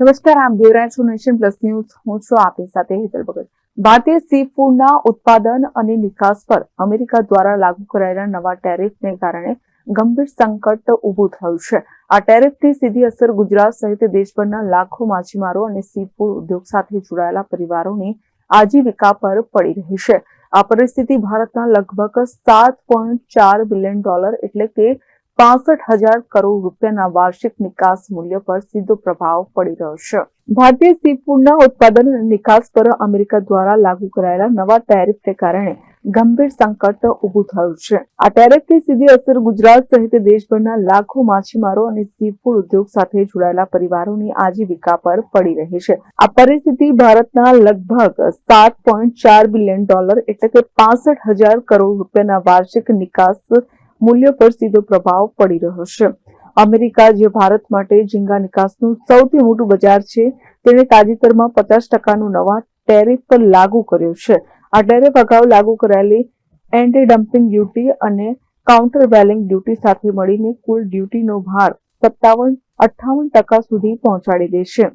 નમસ્કાર આપ જોઈ રહ્યા નેશન પ્લસ ન્યૂઝ. હું છું આપની સાથે હેતલ ભગત. ભારતીય સી ફૂડના ઉત્પાદન અને નિકાસ પર અમેરિકા દ્વારા લાગુ કરાયેલા નવા ટેરિફને કારણે ગંભીર સંકટ ઊભું થયું છે. આ ટેરિફની સીધી અસર ગુજરાત સહિત દેશભરના લાખો માછીમારો અને સી ફૂડ ઉદ્યોગ સાથે જોડાયેલા પરિવારોની આજીવિકા પર પડી રહી છે. આ પરિસ્થિતિ ભારતના લગભગ સાત પોઈન્ટ ચાર બિલિયન ડોલર એટલે કે પાસઠ હજાર કરોડ રૂપિયાના વાર્ષિક નિકાસ મૂલ્ય પર સીધો પ્રભાવ પડી રહ્યો છે. ભારતીય સીફૂડના ઉત્પાદન અને નિકાસ પર અમેરિકા દ્વારા લાગુ કરાયેલા નવા ટેરિફને કારણે ગંભીર સંકટ ઉભું થયું છે. આ ટેરિફની સીધી અસર ગુજરાત સહિત દેશભરના લાખો માછીમારો અને સી ફૂડ ઉદ્યોગ સાથે જોડાયેલા પરિવારોની આજીવિકા પર પડી રહી છે. આ પરિસ્થિતિ ભારતના લગભગ સાત પોઈન્ટ ચાર બિલિયન ડોલર એટલે કે પાસઠ હજાર કરોડ રૂપિયાના વાર્ષિક નિકાસ મૂલ્ય પર સીધો પ્રભાવ પડી રહ્યો છે. અમેરિકા જે ભારત માટે ઝીંગા નિકાસનું સૌથી મોટું બજાર છે, તેણે તાજેતરમાં પચાસ ટકાનું નવા ટેરિફ પર લાગુ કર્યો છે. આ ટેરિફ અગાઉ લાગુ કરાયેલી એન્ટી ડમ્પિંગ ડ્યુટી અને કાઉન્ટર વેલિંગ ડ્યુટી સાથે મળીને કુલ ડ્યુટીનો ભાર સત્તાવન અઠ્ઠાવન ટકા સુધી પહોંચાડી દેશે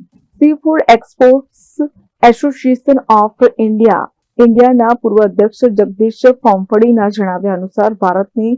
sea food exports association of India ઇન્ડિયાના પૂર્વ અધ્યક્ષ જગદીશ ફોમફળીના જણાવ્યા અનુસાર ભારતની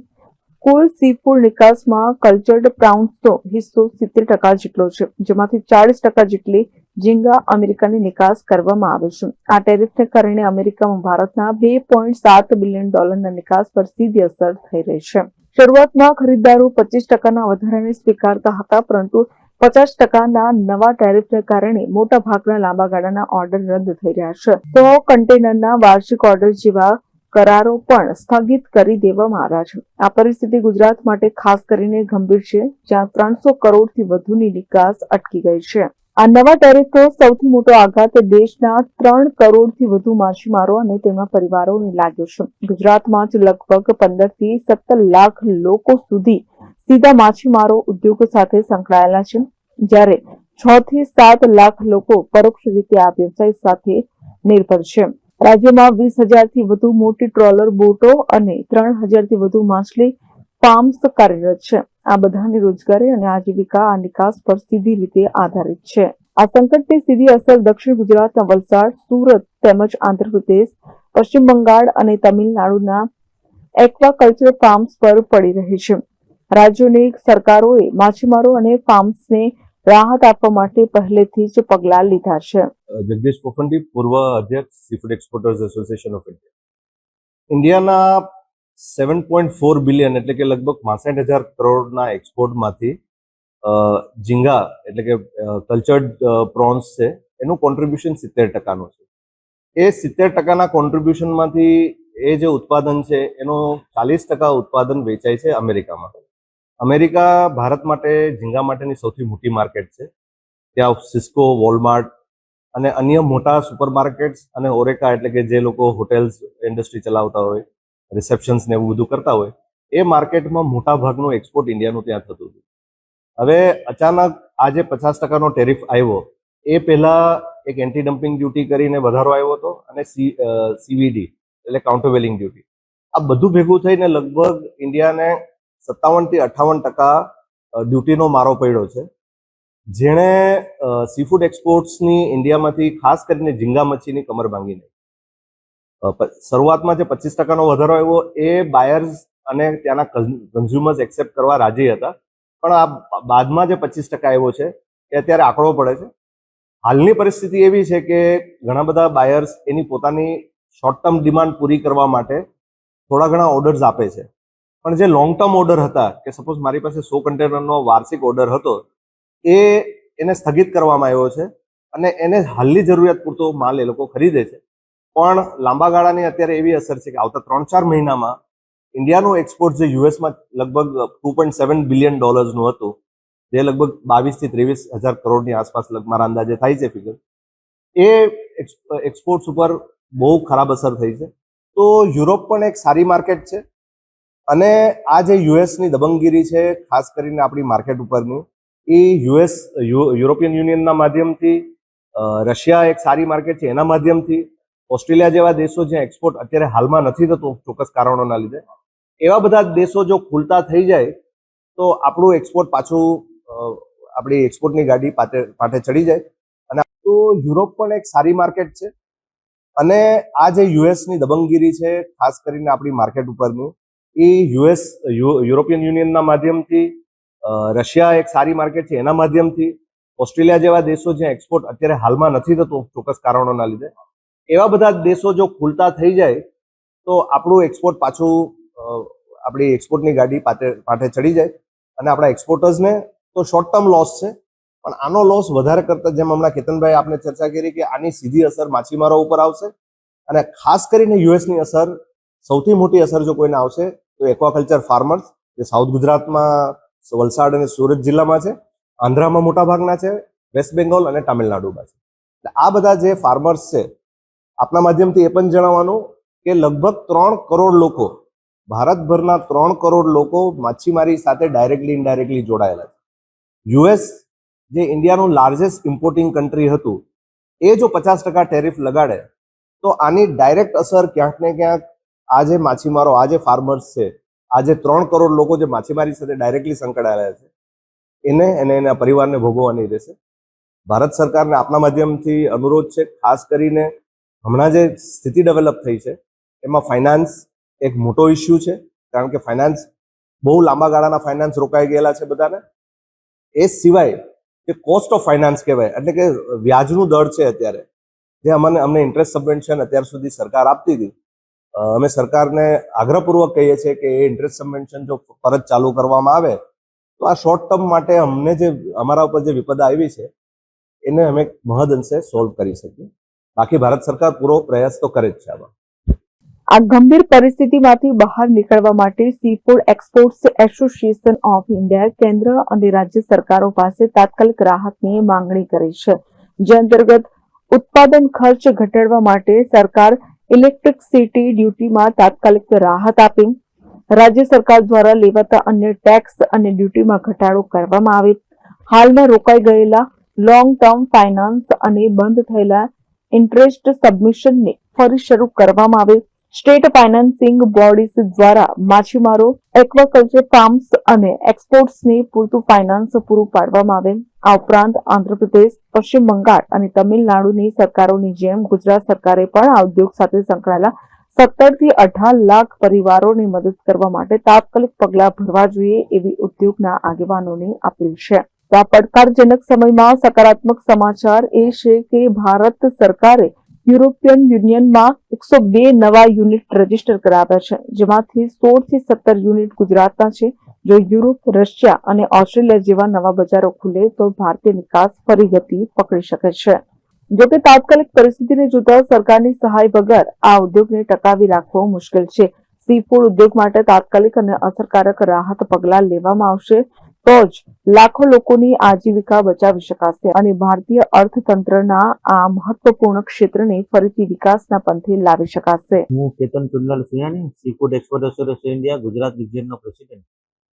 કુલ સી ફૂડ નિકાસમાં કલ્ચર્ડ પ્રાઉન્સનો હિસ્સો સિત્તેર ટકા જેટલો છે, જેમાંથી ચાળીસ ટકા જેટલી ઝીંગા અમેરિકાની નિકાસ કરવામાં આવે છે. આ ટેરિફને કારણે અમેરિકામાં ભારતના બે પોઈન્ટ સાત બિલિયન ડોલરના નિકાસ પર સીધી અસર થઈ રહી છે. શરૂઆતમાં ખરીદદારો પચીસ ટકાના વધારાને સ્વીકારતા હતા, પરંતુ પચાસ ટકાના નવા ટેરિફને કારણે મોટા ભાગના લાંબા ગાળાના ઓર્ડર રદ થઈ રહ્યા છે. તો કન્ટેનરના વાર્ષિક ઓર્ડર જેવા કરારો પણ સ્થગિત કરી દેવામાં આવ્યા છે. આ પરિસ્થિતિ ગુજરાત માટે ખાસ કરીને ગંભીર છે, જ્યાં ત્રણસો કરોડથી વધુની નિકાસ અટકી ગઈ છે. આ નવા ટેરિફનો સૌથી મોટો આઘાત દેશના ત્રણ કરોડથી વધુ માછીમારો અને તેમના પરિવારોને લાગ્યો છે. ગુજરાતમાં જ લગભગ પંદરથી સત્તર લાખ લોકો સુધી સીધા માછીમારો ઉદ્યોગ સાથે સંકળાયેલા છે. જ્યારે છ થી સાત લાખ લોકો પરોક્ષ રીતે આ વ્યવસાય સાથે નિર્ભર છે. રાજ્યમાં વીસ હજારથી વધુ મોટી ટ્રોલર બોટો અને ત્રણ હજારથી વધુ માછલી ફાર્મ્સ કાર્યરત છે. આ બધાની રોજગારી અને આજીવિકા આ નિકાસ પર સીધી રીતે આધારિત છે. આ સંકટની સીધી અસર દક્ષિણ ગુજરાતના વલસાડ, સુરત તેમજ આંધ્રપ્રદેશ, પશ્ચિમ બંગાળ અને તમિલનાડુના એક્વાકલ્ચર ફાર્મ્સ પર પડી રહી છે. રાજ્યોની સરકારોએ માછીમારો અને ફાર્મ્સને રાહત આપવા માટે પહેલેથી જ પગલાં લીધા છે. જગદીશ પોખંડી પૂર્વ અધ્યક્ષ seafood exporters association of India ઇન્ડિયાના સેવન પોઈન્ટ ફોર બિલિયન એટલે કે લગભગ પાસઠ હજાર કરોડના એક્સપોર્ટમાંથી ઝીંગા એટલે કે કલ્ચર્ડ પ્રોન્સ છે, એનું કોન્ટ્રીબ્યુશન સિત્તેર ટકાનું છે. એ સિત્તેર ટકાના કોન્ટ્રીબ્યુશનમાંથી એ જે ઉત્પાદન છે, એનું ચાલીસ ટકા ઉત્પાદન વેચાય છે અમેરિકામાં. અમેરિકા, ભારત માટે ઝીંગા માટેની સૌથી મોટી માર્કેટ છે. ત્યાં સિસ્કો, વોલમાર્ટ અને અન્ય મોટા સુપર માર્કેટ્સ અને ઓરેકા એટલે કે જે લોકો હોટેલ્સ, ઇન્ડસ્ટ્રી ચલાવતા હોય, રિસેપ્શન્સ ને એવું બધું કરતા હોય, એ માર્કેટમાં મોટા ભાગનું એક્સપોર્ટ ઇન્ડિયાનું ત્યાં થતું હતું. હવે અચાનક આ જે પચાસ ટકાનો ટેરિફ આવ્યો. એ પહેલાં એક એન્ટી ડમ્પિંગ ડ્યુટી કરીને વધારો આવ્યો હતો અને સી સીવીડી એટલે કાઉન્ટરવેલિંગ ડ્યુટી આ બધું ભેગું થઈને લગભગ ઇન્ડિયાને સત્તાવનથી અઠ્ઠાવન ટકા ડ્યુટીનો મારો પડ્યો છે. જેણે સીફૂડ એક્સપોર્ટ્સની ઇન્ડિયામાંથી ખાસ કરીને ઝીંગા મચ્છીની કમર ભાંગી નાખી. શરૂઆતમાં જે પચીસ ટકાનો વધારો આવ્યો એ બાયર્સ અને ત્યાંના કન્ઝ્યુમર્સ એક્સેપ્ટ કરવા રાજી હતા. પણ આ બાદમાં જે પચીસ ટકા આવ્યો છે, એ અત્યારે આંકડો પડે છે. હાલની પરિસ્થિતિ એવી છે કે ઘણા બધા બાયર્સ એની પોતાની શોર્ટ ટર્મ ડિમાન્ડ પૂરી કરવા માટે થોડા ઘણા ઓર્ડર્સ આપે છે. પણ જે લોંગ ટર્મ ઓર્ડર હતા, કે સપોઝ મારી પાસે સો કન્ટેનરનો વાર્ષિક ઓર્ડર હતો, એ એને સ્થગિત કરવામાં આવ્યો છે અને એને હાલની જરૂરિયાત પૂરતો માલ એ લોકો ખરીદે છે. પણ લાંબા ગાળાની અત્યારે એવી અસર છે કે આવતા ત્રણ ચાર મહિનામાં ઇન્ડિયાનું એક્સપોર્ટ જે યુએસમાં લગભગ ટુ પોઈન્ટ સેવન બિલિયન ડોલર્સનું હતું, જે લગભગ બાવીસથી ત્રેવીસ હજાર કરોડની આસપાસ મારા અંદાજે થાય છે ફિગર એ એક્સપોર્ટ્સ ઉપર બહુ ખરાબ અસર થઈ છે. તો યુરોપ પણ એક સારી માર્કેટ છે. અને આ જે યુએસની દબંગગીરી છે, ખાસ કરીને આપણી માર્કેટ ઉપરની, એ યુએસ યુરોપિયન યુનિયનના માધ્યમથી રશિયા એક સારી માર્કેટ છે, એના માધ્યમથી, ઓસ્ટ્રેલિયા જેવા દેશો જ્યાં એક્સપોર્ટ અત્યારે હાલમાં નથી થતો ચોક્કસ કારણોના લીધે, એવા બધા દેશો જો ખુલતા થઈ જાય, તો આપણું એક્સપોર્ટ પાછું આપણી એક્સપોર્ટની ગાડી પાટે પાટે ચડી જાય. અને તો યુરોપ પણ એક સારી માર્કેટ છે. અને આ જે યુએસની દબંગગીરી છે, ખાસ કરીને આપણી માર્કેટ ઉપરની એ યુએસ યુરોપિયન યુનિયનના માધ્યમથી રશિયા એક સારી માર્કેટ છે એના માધ્યમથી, ઓસ્ટ્રેલિયા જેવા દેશો જ્યાં એક્સપોર્ટ અત્યારે હાલમાં નથી થતો ચોક્કસ કારણોના લીધે, એવા બધા દેશો જો ખુલતા થઈ જાય, તો આપણું એક્સપોર્ટ પાછું આપણી એક્સપોર્ટની ગાડી પાટે પાટે ચડી જાય અને આપણા એક્સપોર્ટર્સને તો શોર્ટ ટર્મ લોસ છે. પણ આનો લોસ વધારે કરતા જેમ હમણાં કેતનભાઈ આપણે ચર્ચા કરી કે આની સીધી અસર માછીમારો ઉપર આવશે અને ખાસ કરીને યુએસની અસર સૌથી મોટી અસર જો કોઈને આવશે તો એક્વાકલ્ચર ફાર્મર્સ જે સાઉથ ગુજરાતમાં, વલસાડ અને સુરત જિલ્લામાં છે, આંધ્રામાં મોટા ભાગના છે વેસ્ટ બેંગોલ અને તામિલનાડુમાં છે. એટલે આ બધા જે ફાર્મર્સ છે, આપના માધ્યમથી એ પણ જણાવવાનું કે લગભગ ત્રણ કરોડ લોકો, ભારતભરના ત્રણ કરોડ લોકો માછીમારી સાથે ડાયરેક્ટલી ઇનડાયરેક્ટલી જોડાયેલા છે. યુએસ જે ઇન્ડિયાનું લાર્જેસ્ટ ઇમ્પોર્ટિંગ કન્ટ્રી હતું, એ જો પચાસ ટકા ટેરિફ લગાડે, તો આની ડાયરેક્ટ અસર ક્યાંક ને ક્યાંક આ જે માછીમારો, આ જે ફાર્મર્સ છે, આ જે ત્રણ કરોડ લોકો જે માછીમારી સાથે ડાયરેક્ટલી સંકળાયેલા છે, એને અને એના પરિવારને ભોગવવાની રહેશે. ભારત સરકારને આપના માધ્યમથી અનુરોધ છે, ખાસ કરીને હમણાં જે સ્થિતિ ડેવલપ થઈ છે, એમાં ફાઇનાન્સ એક મોટો ઇસ્યુ છે, કારણ કે ફાઇનાન્સ બહુ લાંબા ગાળાના ફાઇનાન્સ રોકાઈ ગયેલા છે બધાને. એ સિવાય જે કોસ્ટ ઓફ ફાઇનાન્સ કહેવાય, એટલે કે વ્યાજનું દર છે અત્યારે. જે અમને અમને ઇન્ટરેસ્ટ સબવેન્શન અત્યાર સુધી સરકાર આપતી હતી અમે સરકારને આગ્રહપૂર્વક કહીએ છીએ કે એ ઇન્ટરેસ્ટ સબમેન્શન જો પરત ચાલુ કરવામાં આવે, તો આ શોર્ટ ટર્મ માટે અમને જે અમારા ઉપર જે વિપદા આવી છે, એને અમે મહદઅંશે સોલ્વ કરી શકીએ. બાકી ભારત સરકાર પૂરો પ્રયાસ તો કરે જ છે આમાં. આ ગંભીર પરિસ્થિતિમાંથી બહાર નીકળવા માટે seafood exports association of India કેન્દ્ર અને રાજ્ય સરકારો પાસે તાત્કાલિક રાહતની માંગણી કરી છે. જે અંતર્ગત ઉત્પાદન ખર્ચ ઘટાડવા માટે સરકાર ઇલેક્ટ્રિસિટી ડ્યુટીમાં તાત્કાલિક રાહત આપી. રાજ્ય સરકાર દ્વારા લેવાતા અન્ય ટેક્સ અને ડ્યુટીમાં ઘટાડો કરવામાં આવે હાલમાં રોકાઈ ગયેલા લોંગ ટર્મ ફાઇનાન્સ અને બંધ થયેલા ઇન્ટરેસ્ટ સબમિશનને ફરી શરૂ કરવામાં આવે સ્ટેટ ફાઇનાન્સિંગ બોડીઝ દ્વારા માછીમારો એક્વાકલ્ચર ફાર્મ્સ અને એક્સપોર્ટ્સને પૂરતું ફાઇનાન્સ પૂરું પાડવામાં આવે. આ ઉપરાંત આંધ્રપ્રદેશ, પશ્ચિમ બંગાળ અને તમિલનાડુની સરકારોની જેમ ગુજરાત સરકારે પણ આ ઉદ્યોગ સાથે સંકળાયેલા સત્તરથી અઢાર લાખ પરિવારોની મદદ કરવા માટે તાત્કાલિક પગલાં ભરવા જોઈએ એવી ઉદ્યોગના આગેવાનોની અપીલ છે. તો આ પડકારજનક સમયમાં સકારાત્મક સમાચાર એ છે કે ભારત સરકારે યુરોપિયન યુનિયનમાં એકસો બે નવા યુનિટ રજિસ્ટર કરાવ્યા છે, જેમાંથી સોળથી સત્તર યુનિટ ગુજરાતના છે. જો યુરોપ, રશિયા અને ઓસ્ટ્રેલિયા જેવા નવા બજારો ખુલે તો ભારતીય નિકાસ ફરી ગતિ પકડી શકે છે. જોકે તાત્કાલિક પરિસ્થિતિને જોતા સરકારની સહાય વગર આ ઉદ્યોગને ટકાવી રાખવો મુશ્કેલ છે. સી ફૂડ ઉદ્યોગ માટે તાત્કાલિક અને અસરકારક રાહત પગલાં લેવામાં આવશે. તો જ લાખો લોકોની આજીવિકા બચાવી શકાશે અને ભારતીય અર્થતંત્રના આ મહત્વપૂર્ણ ક્ષેત્રને ફરીથી વિકાસના પંથે લાવી શકાશે. હું Ketan Chundlal Sinhani seafood export association India, Gujarat રિજિયનનો president.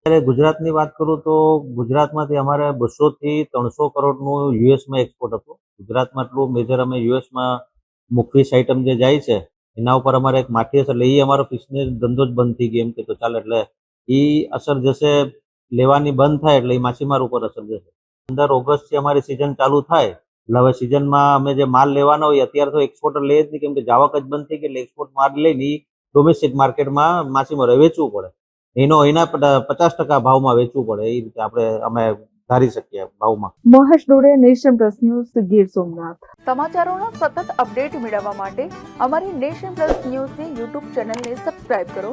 અત્યારે ગુજરાતની વાત કરું તો ગુજરાતમાંથી અમારે બસોથી ત્રણસો કરોડનું યુએસમાં એક્સપોર્ટ હતું. ગુજરાતમાં એટલું મેજર અમે યુએસમાં મુખફીશ આઇટમ જે જાય છે, એના ઉપર અમારે એક માઠી અસર એટલે એ અમારો બિઝનેસ ધંધો જ બંધ થઈ ગયો એમ કે તો ચાલે. એટલે એ અસર જશે લેવાની બંધ થાય એટલે એ માછીમાર ઉપર અસર જશે. પંદર ઓગસ્ટથી અમારી સિઝન ચાલુ થાય એટલે હવે સિઝનમાં અમે જે માલ લેવાનો હોય અત્યારે તો એક્સપોર્ટર લે જ નહીં કેમ કે જાવક જ બંધ થઈ ગઈ એટલે એક્સપોર્ટ માલ લઈને ડોમેસ્ટિક માર્કેટમાં માછીમારો વેચવું પડે. એનો એના પચાસ ટકા ભાવમાં વેચવું પડે એ રીતે આપણે અમે ધારી શકીએ ભાવમાં. Mahesh Dode Nation Plus News Gir Somnath. સમાચારોનો સતત અપડેટ મેળવવા માટે અમારી નેશન પ્લસ ન્યૂઝની યુટ્યુબ ચેનલને સબસ્ક્રાઇબ કરો.